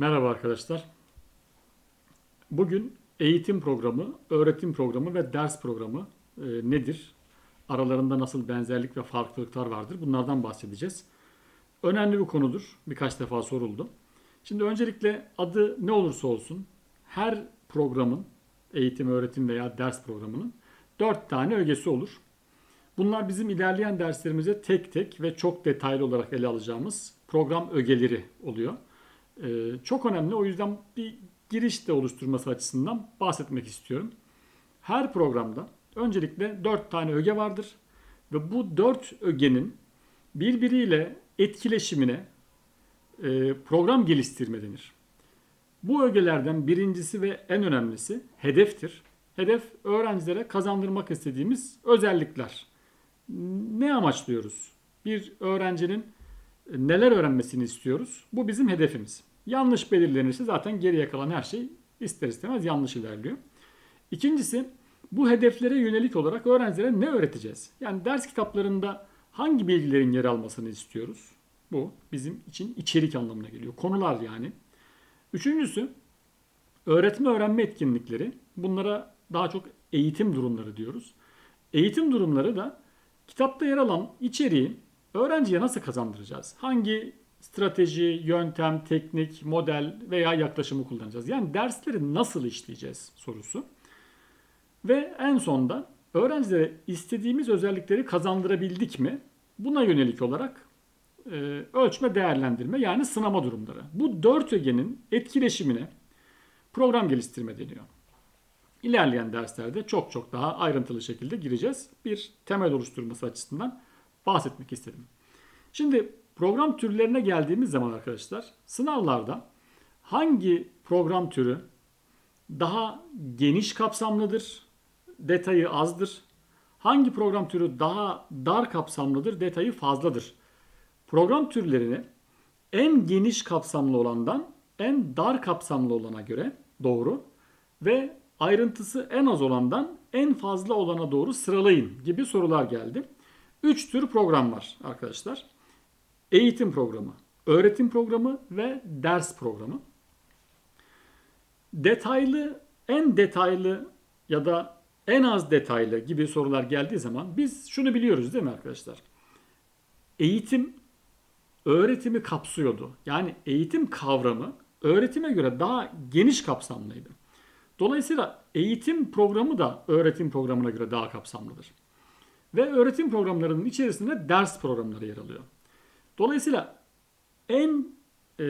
Merhaba arkadaşlar. Bugün eğitim programı, öğretim programı ve ders programı e, nedir? Aralarında nasıl benzerlik ve farklılıklar vardır? Bunlardan bahsedeceğiz. Önemli bir konudur. Birkaç defa soruldu. Şimdi öncelikle adı ne olursa olsun her programın, eğitim, öğretim veya ders programının dört tane ögesi olur. Bunlar bizim ilerleyen derslerimize tek tek ve çok detaylı olarak ele alacağımız program ögeleri oluyor. Ee, çok önemli. O yüzden bir giriş de oluşturması açısından bahsetmek istiyorum. Her programda öncelikle 4 tane öge vardır. Ve bu 4 ögenin birbiriyle etkileşimine e, program geliştirme denir. Bu ögelerden birincisi ve en önemlisi hedeftir. Hedef öğrencilere kazandırmak istediğimiz özellikler. Ne amaçlıyoruz? Bir öğrencinin neler öğrenmesini istiyoruz? Bu bizim hedefimiz. Yanlış belirlenirse zaten geriye kalan her şey ister istemez yanlış ilerliyor. İkincisi bu hedeflere yönelik olarak öğrencilere ne öğreteceğiz? Yani ders kitaplarında hangi bilgilerin yer almasını istiyoruz? Bu bizim için içerik anlamına geliyor. Konular yani. Üçüncüsü öğretme öğrenme etkinlikleri. Bunlara daha çok eğitim durumları diyoruz. Eğitim durumları da kitapta yer alan içeriği öğrenciye nasıl kazandıracağız? Hangi strateji, yöntem, teknik, model veya yaklaşımı kullanacağız? Yani dersleri nasıl işleyeceğiz sorusu. Ve en sonda öğrencilere istediğimiz özellikleri kazandırabildik mi? Buna yönelik olarak e, ölçme, değerlendirme yani sınama durumları. Bu dört ögenin etkileşimine program geliştirme deniyor. İlerleyen derslerde çok çok daha ayrıntılı şekilde gireceğiz. Bir temel oluşturması açısından bahsetmek istedim. Şimdi program türlerine geldiğimiz zaman arkadaşlar sınavlarda hangi program türü daha geniş kapsamlıdır, detayı azdır? Hangi program türü daha dar kapsamlıdır, detayı fazladır? Program türlerini en geniş kapsamlı olandan en dar kapsamlı olana göre doğru ve ayrıntısı en az olandan en fazla olana doğru sıralayın gibi sorular geldi. Üç tür program var arkadaşlar. Eğitim programı, öğretim programı ve ders programı. Detaylı, en detaylı ya da en az detaylı gibi sorular geldiği zaman biz şunu biliyoruz değil mi arkadaşlar? Eğitim öğretimi kapsıyordu. Yani eğitim kavramı öğretime göre daha geniş kapsamlıydı. Dolayısıyla eğitim programı da öğretim programına göre daha kapsamlıdır. Ve öğretim programlarının içerisinde ders programları yer alıyor. Dolayısıyla en e,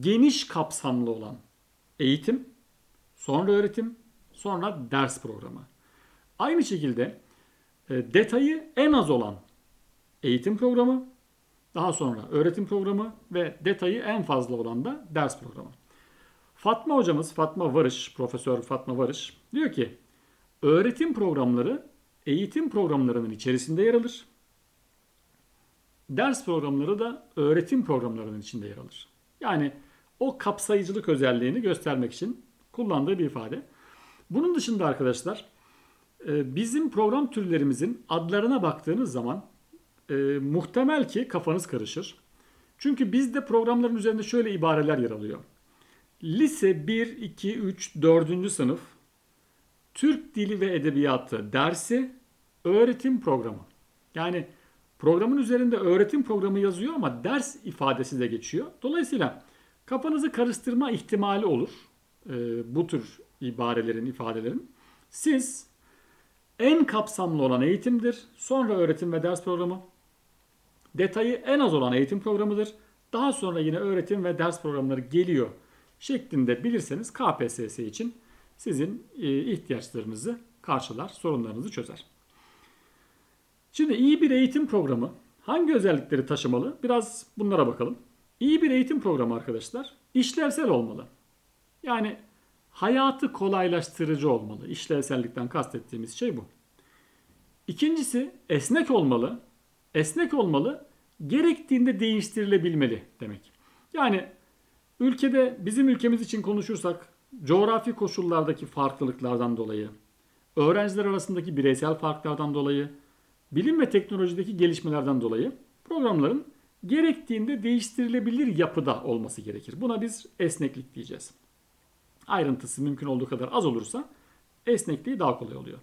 geniş kapsamlı olan eğitim, sonra öğretim, sonra ders programı. Aynı şekilde e, detayı en az olan eğitim programı, daha sonra öğretim programı ve detayı en fazla olan da ders programı. Fatma hocamız, Fatma Varış, Profesör Fatma Varış diyor ki öğretim programları eğitim programlarının içerisinde yer alır. Ders programları da öğretim programlarının içinde yer alır. Yani o kapsayıcılık özelliğini göstermek için kullandığı bir ifade. Bunun dışında arkadaşlar e, bizim program türlerimizin adlarına baktığınız zaman e, muhtemel ki kafanız karışır. Çünkü bizde programların üzerinde şöyle ibareler yer alıyor. Lise 1, 2, 3, 4. sınıf Türk Dili ve Edebiyatı dersi öğretim programı. Yani programın üzerinde öğretim programı yazıyor ama ders ifadesi de geçiyor. Dolayısıyla kafanızı karıştırma ihtimali olur e, bu tür ibarelerin, ifadelerin. Siz en kapsamlı olan eğitimdir, sonra öğretim ve ders programı. Detayı en az olan eğitim programıdır. Daha sonra yine öğretim ve ders programları geliyor şeklinde bilirseniz KPSS için sizin e, ihtiyaçlarınızı karşılar, sorunlarınızı çözer. Şimdi iyi bir eğitim programı hangi özellikleri taşımalı? Biraz bunlara bakalım. İyi bir eğitim programı arkadaşlar işlevsel olmalı. Yani hayatı kolaylaştırıcı olmalı. İşlevsellikten kastettiğimiz şey bu. İkincisi esnek olmalı. Esnek olmalı, gerektiğinde değiştirilebilmeli demek. Yani ülkede bizim ülkemiz için konuşursak coğrafi koşullardaki farklılıklardan dolayı, öğrenciler arasındaki bireysel farklardan dolayı, bilim ve teknolojideki gelişmelerden dolayı programların gerektiğinde değiştirilebilir yapıda olması gerekir. Buna biz esneklik diyeceğiz. Ayrıntısı mümkün olduğu kadar az olursa esnekliği daha kolay oluyor.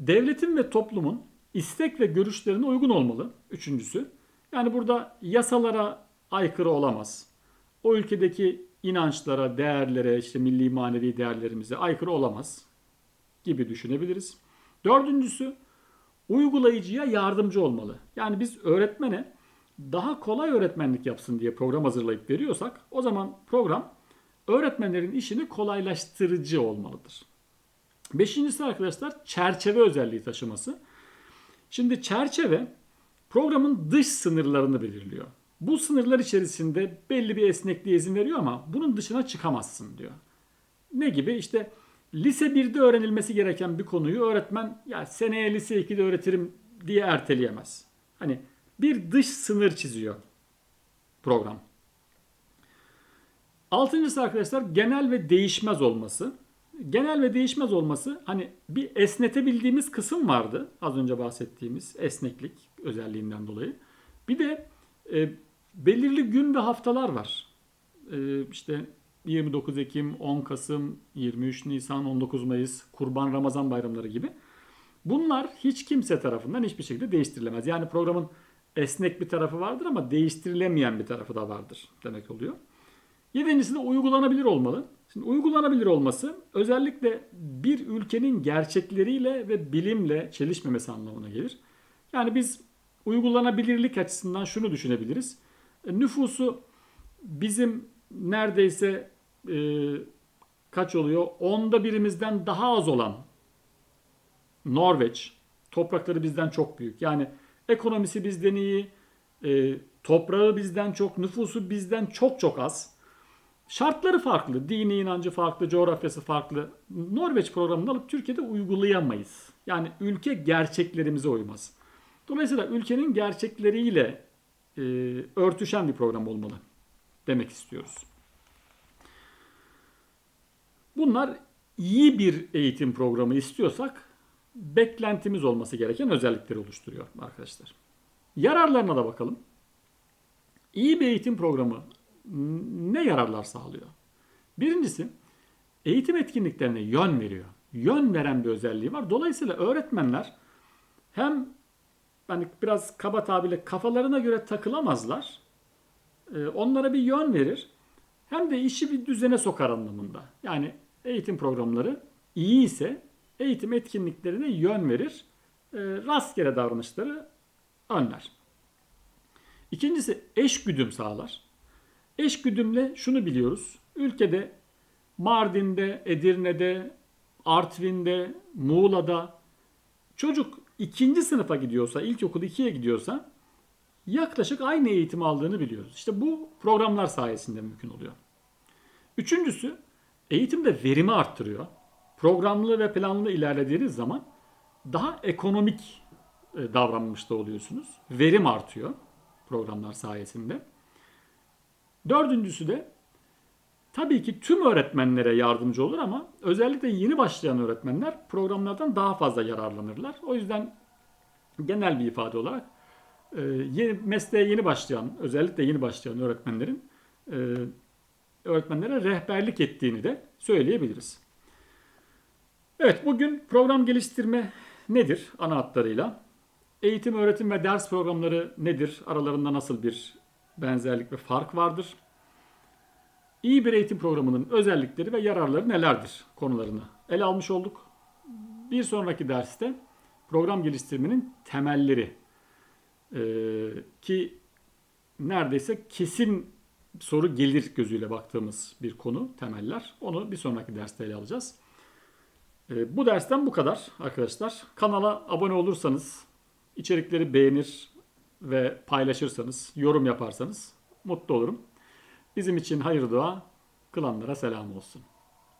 Devletin ve toplumun istek ve görüşlerine uygun olmalı. Üçüncüsü. Yani burada yasalara aykırı olamaz. O ülkedeki inançlara, değerlere, işte milli manevi değerlerimize aykırı olamaz gibi düşünebiliriz. Dördüncüsü uygulayıcıya yardımcı olmalı. Yani biz öğretmene daha kolay öğretmenlik yapsın diye program hazırlayıp veriyorsak o zaman program öğretmenlerin işini kolaylaştırıcı olmalıdır. Beşincisi arkadaşlar çerçeve özelliği taşıması. Şimdi çerçeve programın dış sınırlarını belirliyor. Bu sınırlar içerisinde belli bir esnekliğe izin veriyor ama bunun dışına çıkamazsın diyor. Ne gibi? İşte lise 1'de öğrenilmesi gereken bir konuyu öğretmen ya seneye lise 2'de öğretirim diye erteleyemez. Hani bir dış sınır çiziyor program. Altıncısı arkadaşlar genel ve değişmez olması. Genel ve değişmez olması hani bir esnetebildiğimiz kısım vardı. Az önce bahsettiğimiz esneklik özelliğinden dolayı. Bir de e, belirli gün ve haftalar var. E, işte 29 Ekim, 10 Kasım, 23 Nisan, 19 Mayıs, Kurban Ramazan bayramları gibi. Bunlar hiç kimse tarafından hiçbir şekilde değiştirilemez. Yani programın esnek bir tarafı vardır ama değiştirilemeyen bir tarafı da vardır demek oluyor. Yedincisi de uygulanabilir olmalı. Şimdi uygulanabilir olması özellikle bir ülkenin gerçekleriyle ve bilimle çelişmemesi anlamına gelir. Yani biz uygulanabilirlik açısından şunu düşünebiliriz. E, nüfusu bizim neredeyse e, kaç oluyor? Onda birimizden daha az olan Norveç toprakları bizden çok büyük. Yani ekonomisi bizden iyi, e, toprağı bizden çok, nüfusu bizden çok çok az. Şartları farklı, dini inancı farklı, coğrafyası farklı. Norveç programını alıp Türkiye'de uygulayamayız. Yani ülke gerçeklerimize uymaz. Dolayısıyla ülkenin gerçekleriyle e, örtüşen bir program olmalı demek istiyoruz. Bunlar iyi bir eğitim programı istiyorsak beklentimiz olması gereken özellikleri oluşturuyor arkadaşlar. Yararlarına da bakalım. İyi bir eğitim programı ne yararlar sağlıyor? Birincisi eğitim etkinliklerine yön veriyor. Yön veren bir özelliği var. Dolayısıyla öğretmenler hem hani biraz kaba tabirle kafalarına göre takılamazlar. Ee, onlara bir yön verir. Hem de işi bir düzene sokar anlamında. Yani eğitim programları iyi ise eğitim etkinliklerine yön verir. Ee, rastgele davranışları önler. İkincisi eş güdüm sağlar. Eş güdümle şunu biliyoruz. Ülkede Mardin'de, Edirne'de, Artvin'de, Muğla'da çocuk ikinci sınıfa gidiyorsa, ilkokul ikiye gidiyorsa yaklaşık aynı eğitim aldığını biliyoruz. İşte bu programlar sayesinde mümkün oluyor. Üçüncüsü eğitimde verimi arttırıyor. Programlı ve planlı ilerlediğiniz zaman daha ekonomik e, davranmış da oluyorsunuz. Verim artıyor programlar sayesinde. Dördüncüsü de tabii ki tüm öğretmenlere yardımcı olur ama özellikle yeni başlayan öğretmenler programlardan daha fazla yararlanırlar. O yüzden genel bir ifade olarak e, yeni, mesleğe yeni başlayan, özellikle yeni başlayan öğretmenlerin e, öğretmenlere rehberlik ettiğini de söyleyebiliriz. Evet bugün program geliştirme nedir ana hatlarıyla? Eğitim, öğretim ve ders programları nedir? Aralarında nasıl bir benzerlik ve fark vardır? İyi bir eğitim programının özellikleri ve yararları nelerdir konularını ele almış olduk. Bir sonraki derste program geliştirmenin temelleri ee, ki neredeyse kesin soru gelir gözüyle baktığımız bir konu temeller. Onu bir sonraki derste ele alacağız. Ee, bu dersten bu kadar arkadaşlar. Kanala abone olursanız, içerikleri beğenir ve paylaşırsanız, yorum yaparsanız mutlu olurum. Bizim için hayır dua, kılanlara selam olsun.